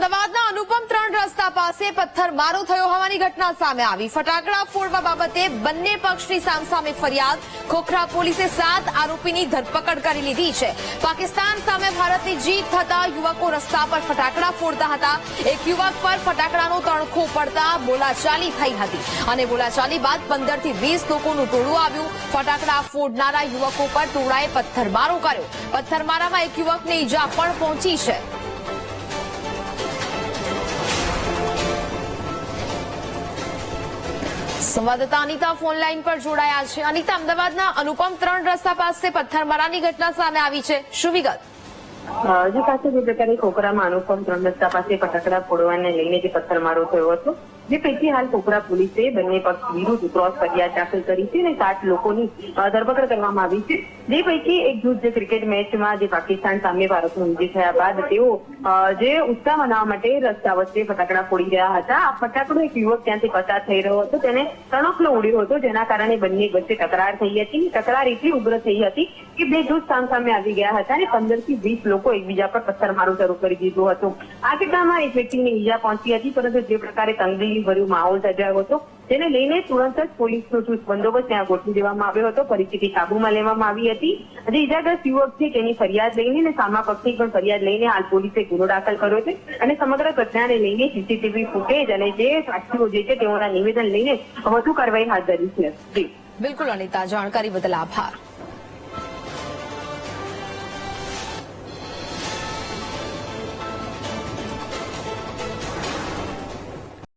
અમદાવાદના અનુપમ ત્રણ રસ્તા પાસે પથ્થરમારો થયો હોવાની ઘટના સામે આવી. ફટાકડા ફોડવા બાબતે બંને પક્ષની સામસામે ફરિયાદ. ખોખરા પોલીસે સાત આરોપીની ધરપકડ કરી લીધી છે. પાકિસ્તાન સામે ભારતની જીત થતા યુવકો રસ્તા પર ફટાકડા ફોડતા હતા. એક યુવક પર ફટાકડાનો તણખો પડતા બોલાચાલી થઈ હતી અને બોલાચાલી બાદ પંદરથી વીસ લોકોનું ટોળું આવ્યું. ફટાકડા ફોડનારા યુવકો પર ટોળાએ પથ્થરમારો કર્યો. પથ્થરમારામાં એક યુવકને ઈજા પણ પહોંચી છે. સંવાદદાતા અનિતા ફોન લાઈન પર જોડાયા છે. અનિતા, અમદાવાદના અનુપમ ત્રણ રસ્તા પાસે પથ્થરમારાની ઘટના સામે આવી છે. શું વિગત? જે પાસે જે પ્રકારે ખોખરામાં અનુપમ ત્રણ રસ્તા પાસે ફટાકડા ફોડવાને લઈને જે પથ્થરમારો થયો હતો જે પૈકી હાલ ખોખરા પોલીસે બંને પક્ષ વિરુદ્ધ ક્રોસ ફરિયાદ દાખલ કરી છે અને સાત લોકોની ધરપકડ કરવામાં આવી છે. જે પૈકી એક જૂથ ક્રિકેટ મેચમાં જે પાકિસ્તાન સામે ભારતનું વિજય થયા બાદ તેઓ જે ઉત્સાહ મનાવવા માટે રસ્તા વચ્ચે ફટાકડા ફોડી રહ્યા હતા. આ ફટાકડો એક યુવક ત્યાંથી પસાર થઈ રહ્યો હતો. તેને તણકલો ઉડ્યો હતો, જેના કારણે બંને વચ્ચે તકરાર થઈ હતી. તકરાર એટલી ઉગ્ર થઈ હતી કે બે જૂથ સામસામે આવી ગયા હતા અને પંદરથી વીસ લોકો એકબીજા પર પથ્થરમારો શરૂ કરી દીધો હતો. આ ઘટનામાં એક વ્યક્તિને ઈજા પહોંચી હતી, પરંતુ જે પ્રકારે તંગદિલી ભર્યું માહોલ સર્જાયો હતો. તેને લઈને તુરંત જ પોલીસનો ચુસ્ત બંદોબસ્ત ત્યાં ગોઠવી દેવામાં આવ્યો હતો. પરિસ્થિતિ કાબુમાં લેવામાં આવી હતી અને ઇજાગ્રસ્ત યુવક છે તેની ફરિયાદ લઈને અને સામા પક્ષની પણ ફરિયાદ લઈને હાલ પોલીસે ગુનો દાખલ કર્યો છે અને સમગ્ર ઘટનાને લઈને સીસીટીવી ફૂટેજ અને જે સાક્ષીઓ જે છે તેઓના નિવેદન લઈને વધુ કાર્યવાહી હાથ ધરી છે. બિલકુલ અનિતા, જાણકારી બદલ આભાર.